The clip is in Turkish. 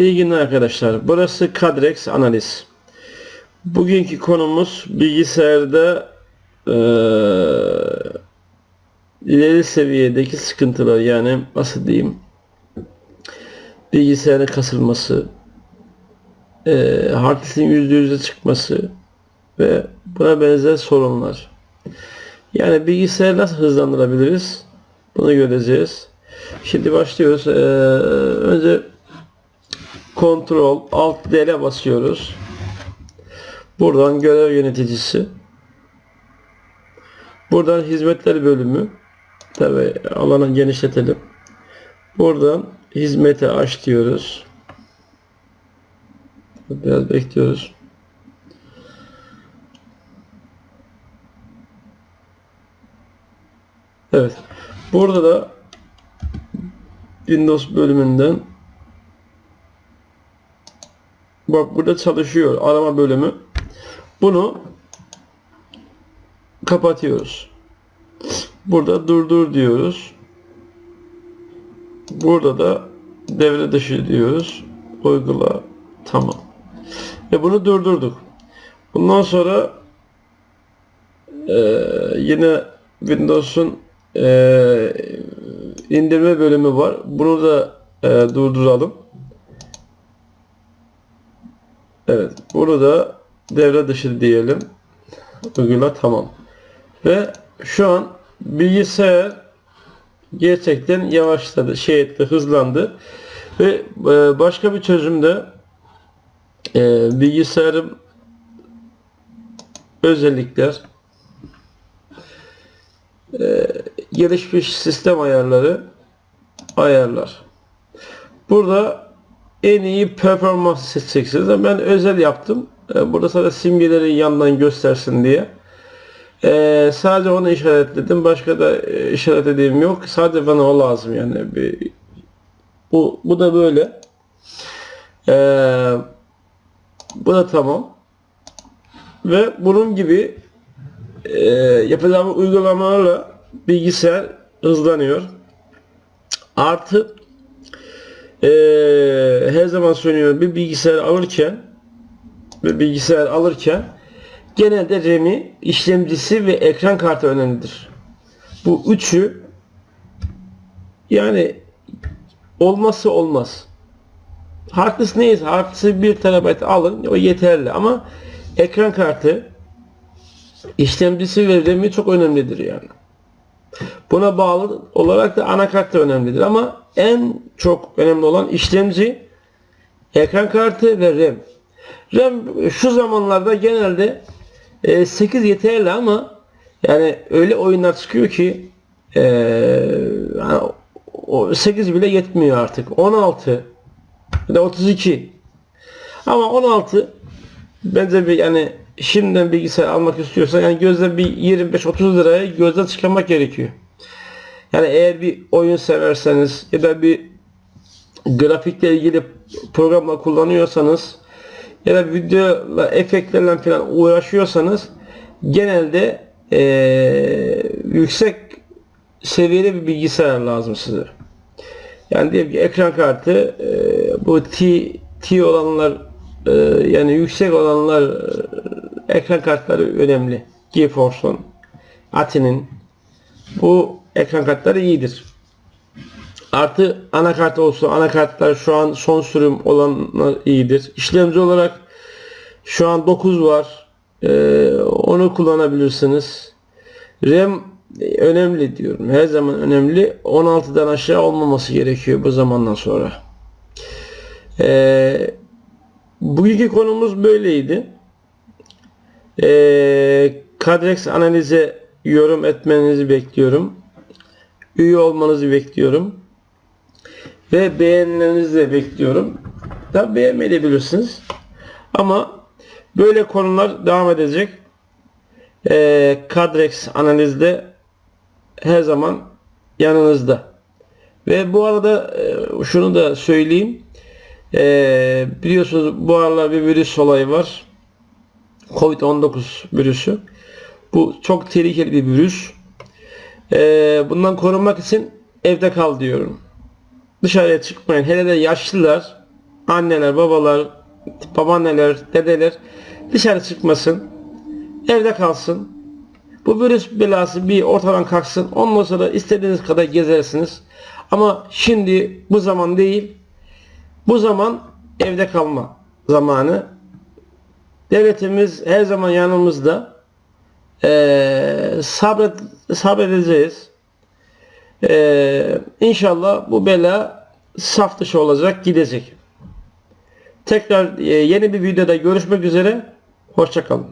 İyi günler arkadaşlar. Burası Kadrex Analiz. Bugünkü konumuz bilgisayarda eee, ileri seviyedeki sıkıntılar yani nasıl diyeyim bilgisayarın kasılması, eee hard diskin %100'e çıkması ve buna benzer sorunlar. Yani bilgisayarı nasıl hızlandırabiliriz? Bunu göreceğiz. Şimdi başlıyoruz. Eee, önce Ctrl Alt D'ye basıyoruz. Buradan görev yöneticisi. Buradan hizmetler bölümü. Tabi alanı genişletelim. Buradan hizmeti aç diyoruz. Biraz bekliyoruz. Evet. Burada da Windows bölümünden Bak burada çalışıyor arama bölümü. Bunu kapatıyoruz. Burada durdur diyoruz. Burada da devre dışı diyoruz. Uygula. Tamam. Ve bunu durdurduk. Bundan sonra eee, yine Windows'un eee, indirme bölümü var. Bunu da eee, durduralım. Evet. Bunu da devre dışı diyelim. Uygula tamam. Ve şu an bilgisayar gerçekten yavaşladı, şey etti, hızlandı. Ve e, başka bir çözümde e, bilgisayarım özellikler e, gelişmiş sistem ayarları ayarlar. Burada en iyi performans seçeceksiniz. Ben özel yaptım. E, Burada sadece simgeleri yandan göstersin diye. E, sadece onu işaretledim. Başka da e, işaretlediğim yok. Sadece bana o lazım yani. Bu, bu da böyle. E, bu da tamam. Ve bunun gibi e, yapacağım uygulamalarla bilgisayar hızlanıyor. Artı eee, her zaman söylüyorum bir bilgisayar alırken bir bilgisayar alırken genelde RAM'i, işlemcisi ve ekran kartı önemlidir. Bu üçü yani olmazsa olmaz. Neyse hard disk 1 TB alın o yeterli ama ekran kartı işlemcisi ve RAM'i çok önemlidir yani. Buna bağlı olarak da anakart da önemlidir ama en çok önemli olan işlemci, ekran kartı ve RAM. RAM şu zamanlarda genelde e, 8 yeterli ama yani öyle oyunlar çıkıyor ki e, yani o 8 bile yetmiyor artık. 16 ya da 32 ama 16 bence bir yani şimdiden bilgisayar almak istiyorsan yani gözde bir 25-30 liraya gözden çıkarmak gerekiyor. Yani eğer bir oyun severseniz ya da bir grafikle ilgili programla kullanıyorsanız ya da videola efektlerle falan uğraşıyorsanız genelde eee, yüksek seviyeli bir bilgisayar lazım size. Yani diyelim ki ekran kartı eee, bu T, T olanlar eee, yani yüksek olanlar eee, ekran kartları önemli. GeForce'un, Ati'nin bu ekran kartları iyidir. Artı anakart olsun. Anakartlar şu an son sürüm olanlar iyidir. İşlemci olarak şu an 9 var. Ee, onu kullanabilirsiniz. RAM önemli diyorum. Her zaman önemli. 16'dan aşağı olmaması gerekiyor bu zamandan sonra. Ee, bugünkü konumuz böyleydi. Ee, Kadrex analize yorum etmenizi bekliyorum. Üye olmanızı bekliyorum. Ve beğenilerinizi de bekliyorum. Tabi beğenmeyebilirsiniz. Ama böyle konular devam edecek. Ee, Kadrex analizde her zaman yanınızda. Ve bu arada e, şunu da söyleyeyim. Ee, biliyorsunuz bu aralar bir virüs olayı var. Covid-19 virüsü. Bu çok tehlikeli bir virüs. Ee, bundan korunmak için evde kal diyorum. Dışarıya çıkmayın. Hele de yaşlılar anneler, babalar, babaanneler, dedeler dışarı çıkmasın. Evde kalsın. Bu virüs belası bir ortadan kalksın. Ondan sonra istediğiniz kadar gezersiniz. Ama şimdi bu zaman değil. Bu zaman evde kalma zamanı. Devletimiz her zaman yanımızda. Ee, sabret, sabredeceğiz. Ee, inşallah bu bela saf dışı olacak, gidecek. Tekrar e, yeni bir videoda görüşmek üzere. Hoşçakalın.